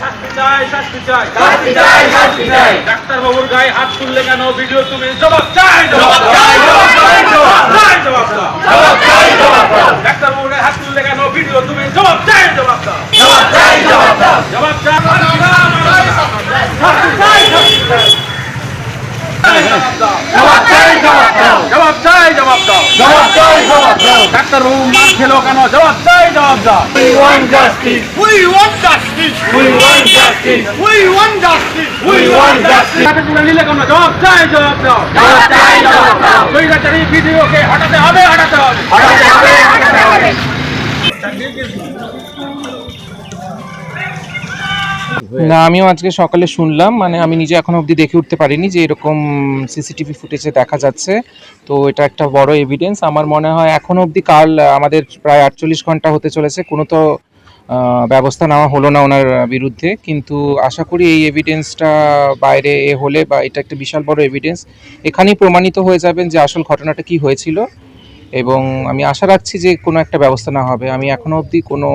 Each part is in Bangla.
শাস্তি চাই শাস্তি চাই। শাস্তি চাই, শাস্তি চাই। ডাক্তার বাবুর গায়ে হাত তুললে কেন? ভিডিও তুমি জবাব চাই জবাব চাই, জবাব চাই, জবাব চাই জবাব চাই জবাব চাই। ডাক্তার বাবুর গায়ে হাত তুললে কেন? ভিডিও তুমি জবাব চাই জবাব চাই জবাব চাই, জবাব চাই জবাব চাই শাস্তি চাই শাস্তি চাই জবাব চাই, জবাব দাও। জবাব চাই জবাব দাও জবাব চাই, জবাব দাও। ডাক্তার বাবু মার খেলো কেন জবাব চাই জবাব দাও We want justice. We want justice. We want justice. We want justice. We want justice. হাতে তুলে নিলে কেন জবাব চাই জবাব দাও জবাব চাই, জবাব দাও। ভিডিওকে হটাতে হবে হটাতে হবে হটাতে হবে, হটাতে হবে। না আমিও আজকে সকালে শুনলাম মানে আমি নিজে এখনও অবধি দেখে উঠতে পারিনি যে এরকম সিসিটিভি ফুটেজে দেখা যাচ্ছে। তো এটা একটা বড় এভিডেন্স আমার মনে হয় এখনও অবধি কাল আমাদের প্রায় আটচল্লিশ ঘণ্টা হতে চলেছে কোনো তো ব্যবস্থা নেওয়া হলো না ওনার বিরুদ্ধে। কিন্তু আশা করি এই এভিডেন্সটা বাইরে এ হলে বা এটা একটা বিশাল বড় এভিডেন্স এখানেই প্রমাণিত হয়ে যাবেন যে আসল ঘটনাটা কি হয়েছিল। এবং আমি আশা রাখছি যে কোনো একটা ব্যবস্থা না হবে। আমি এখনও অবধি কোনো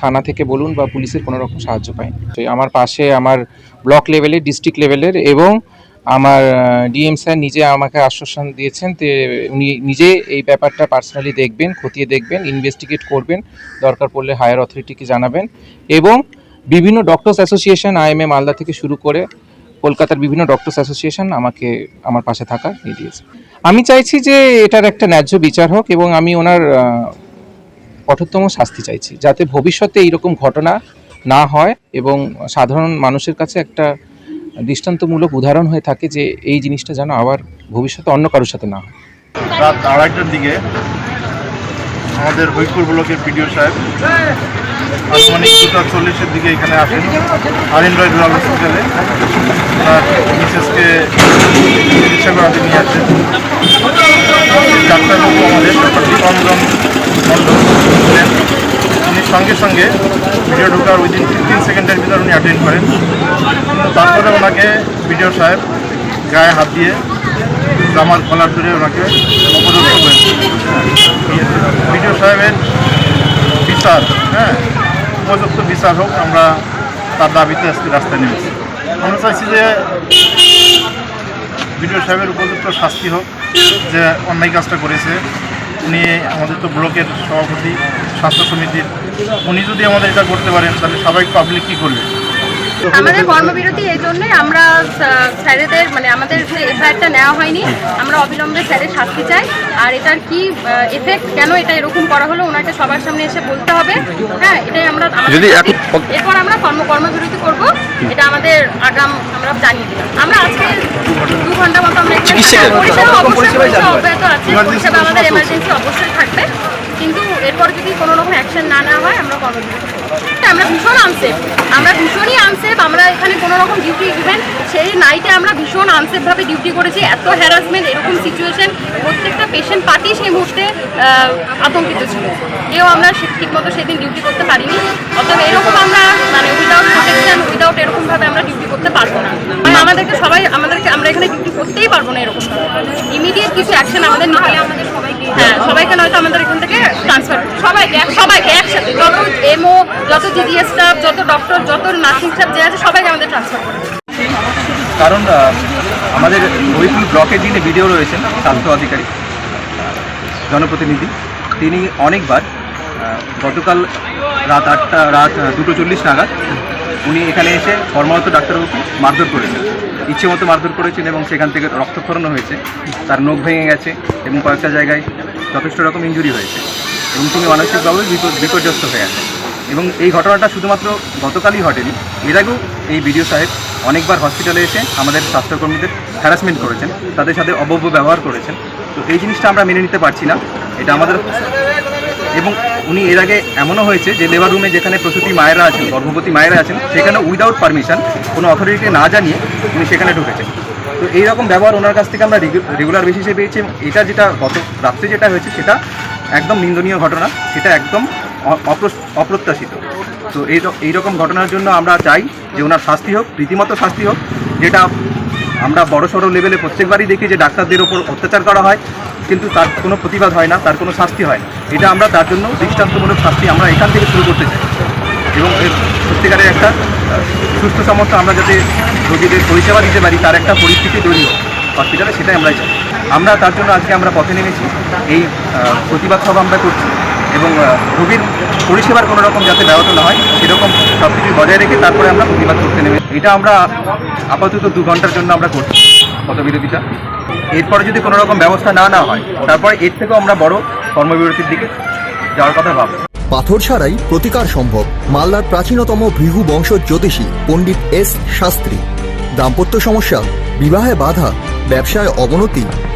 থানা থেকে বলুন বা পুলিশের কোনো রকম সাহায্য পাইনি। তো আমার পাশে আমার ব্লক লেভেলের, ডিস্ট্রিক্ট লেভেলের এবং আমার ডিএম স্যার নিজে আমাকে আশ্বাসন দিয়েছেন যে উনি নিজে এই ব্যাপারটা পার্সোনালি দেখবেন, খতিয়ে দেখবেন ইনভেস্টিগেট করবেন, দরকার পড়লে হায়ার অথরিটিকে জানাবেন এবং বিভিন্ন ডক্টর্স অ্যাসোসিয়েশন আইএমএ মালদা থেকে শুরু করে কলকাতার বিভিন্ন ডক্টর্স অ্যাসোসিয়েশন আমাকে, আমার পাশে থাকার নিয়ে দিয়েছে। আমি চাইছি যে এটার একটা ন্যায্য বিচার হোক এবং আমি ওনার কঠোরতম শাস্তি চাইছি, যাতে ভবিষ্যতে এইরকম ঘটনা না হয় এবং সাধারণ মানুষের কাছে একটা দৃষ্টান্তমূলক উদাহরণ হয়ে থাকে যে এই জিনিসটা যেন আবার ভবিষ্যতে অন্য কারোর সাথে না হয়। রাত আড়াইটার দিকে আমাদের হরিপুর ব্লকের পিডিও সাহেব আনুমানিক দুটো চল্লিশের দিকে এখানে আসেন আরিন রয় রুরাল হসপিটালে ওনার মিসেসকে চিকিৎসা করাতে নিয়ে আসেন। দীপরঞ্জন সঙ্গে ভিডিও ঢোকার উইদিন ফিফটিন সেকেন্ডের ভিতর উনি অ্যাটেন্ড করেন। তারপরে ওনাকে ভিডিও সাহেব গায়ে হাত দিয়ে জামার কলার ধরে ওনাকে অপদস্থ করেছে ভিডিও সাহেবের বিচার হ্যাঁ উপযুক্ত বিচার হোক, আমরা তার দাবিতে আজকে রাস্তায় নেমেছি। আমরা চাইছি যে ভিডিও সাহেবের উপযুক্ত শাস্তি হোক, যে অন্যায় কাজটা করেছে। উনি আমাদের তো ব্লকের সভাপতি, স্বাস্থ্য সমিতির উনি যদি আমাদের এটা করতে পারেন তাহলে সবাই পাবলিক কী করবে? আমাদের কর্মবিরতি এই জন্যই আমরা স্যারেদের মানে আমাদের যে এফআইআরটা নেওয়া হয়নি আমরা অবিলম্বে স্যারের শাস্তি চাই। আর এটার কি এফেক্ট কেন এটা এরকম করা হলো ওনাকে সবার সামনে এসে বলতে হবে। হ্যাঁ এটাই আমরা এরপর আমরা কর্ম কর্মবিরতি করব। এটা আমাদের আগাম আমরা জানিয়ে দিলাম। আমরা আজকে দু ঘণ্টা মতো আমরা পরিষেবা অবশ্যই পরিষেবা অব্যাহত আছে পরিষেবা আমাদের এমার্জেন্সি অবশ্যই থাকবে। কিন্তু এরপর যদি কোনো রকম অ্যাকশন না নেওয়া হয়, আমরা কর্মবিরতি আমরা ভীষণ আনসেফ আমরা ভীষণই আনসেফ আমরা এখানে কোনো রকম ডিউটি ইভেন সেই নাইটে আমরা ভীষণ আনসেফভাবে ডিউটি করেছি। এত হ্যারাসমেন্ট এরকম সিচুয়েশন প্রত্যেকটা পেশেন্ট পার্টি সেই মুহূর্তে আতঙ্কিত ছিল। কেউ আমরা ঠিক মতো সেদিন ডিউটি করতে পারিনি। অতএব এরকম আমরা মানে উইদাউট প্রোটেকশন উইদাউট এরকমভাবে আমরা ডিউটি করতে পারব না। মানে আমাদেরকে সবাই, আমাদেরকে আমরা এখানে ডিউটি করতেই পারব না এরকম। ইমিডিয়েট কিছু অ্যাকশন আমাদের নিতে আমাদের সবাইকে হ্যাঁ সবাইকে নয়তো আমাদের এখান থেকে সবাইকে সবাইকে একসাথে, যত এমও যত জিডিএস স্টাফ যত ডক্টর যত নার্সিং স্টাফ যে আছে, সবাইকে আমাদের ট্রান্সফার করে কারণ আমাদের হরিপুর ব্লকের যিনি ভিডিও রয়েছেন স্বাস্থ্য আধিকারিক, জনপ্রতিনিধি। তিনি অনেকবার গতকাল রাত আটটা, রাত দুটো চল্লিশ নাগাদ, উনি এখানে এসে কর্মরত ডাক্তারবাবুকে মারধর করেছেন। ইচ্ছে মতো মারধর করেছেন এবং সেখান থেকে রক্তক্ষরণও হয়েছে। তার নখ ভেঙে গেছে এবং কয়েকটা জায়গায় যথেষ্ট রকম ইঞ্জুরি হয়েছে। এবং তিনি মানসিকভাবে বিপর্যস্ত হয়ে আছেন এবং এই ঘটনাটা শুধুমাত্র গতকালই ঘটেনি। এর আগেও এই বিডিও সাহেব অনেকবার হসপিটালে এসে আমাদের স্বাস্থ্যকর্মীদের হ্যারাসমেন্ট করেছেন, তাদের সাথে অবব্য ব্যবহার করেছেন। তো এই জিনিসটা আমরা মেনে নিতে পারছি না। এটা আমাদের এবং উনি এর আগে এমনও হয়েছে যে লেবার রুমে যেখানে প্রসূতি মায়েরা আছেন, গর্ভবতী মায়েরা আছেন, সেখানে উইদাউট পারমিশন কোনো অথরিটিকে না জানিয়ে উনি সেখানে ঢুকেছেন। তো এইরকম ব্যবহার ওনার কাছ থেকে আমরা রেগুলার বেসিসে পেয়েছি এটা যেটা গত রাত্রে যেটা হয়েছে সেটা একদম নিন্দনীয় ঘটনা, সেটা একদম অপ্রত্যাশিত। তো এই এইরকম ঘটনার জন্য আমরা চাই যে ওনার শাস্তি হোক, রীতিমতো শাস্তি হোক, যেটা আমরা বড় সড়ো লেভেলে প্রত্যেকবারই দেখি যে ডাক্তারদের ওপর অত্যাচার করা হয়, কিন্তু তার কোনো প্রতিবাদ হয় না, তার কোনো শাস্তি হয় এটা আমরা তার জন্য দৃষ্টান্তমূলক শাস্তি আমরা এখান থেকে শুরু করতে চাই। এবং এর সত্যিকারের একটা সুস্থ সমস্ত আমরা যাতে রোগীদের পরিষেবা দিতে পারি, তার একটা পরিস্থিতি তৈরি হোক। হসপিটালে সেটাই আমরা চাই। আমরা তার জন্য আজকে আমরা পথে নেমেছি। এই প্রতিবাদ সভা আমরা করছি এবং রোগীর পরিষেবার কোনো রকম যাতে ব্যাহত না হয়, সেরকম সব কিছু বজায় রেখে তারপরে আমরা প্রতিবাদ করতে নেমে এটা আমরা আপাতত দু ঘণ্টার জন্য আমরা করছি পথবিরোধিতা। এরপরে যদি কোনো রকম ব্যবস্থা না না হয়, তারপরে এর থেকেও আমরা বড় কর্মবিরতির দিকে যাওয়ার কথা ভাববো পাথর ছাড়াই প্রতিকার সম্ভব মালদার প্রাচীনতম ভৃগু বংশ জ্যোতিষী পণ্ডিত এস শাস্ত্রী। দাম্পত্য সমস্যা, বিবাহে বাধা, ব্যবসায় অবনতি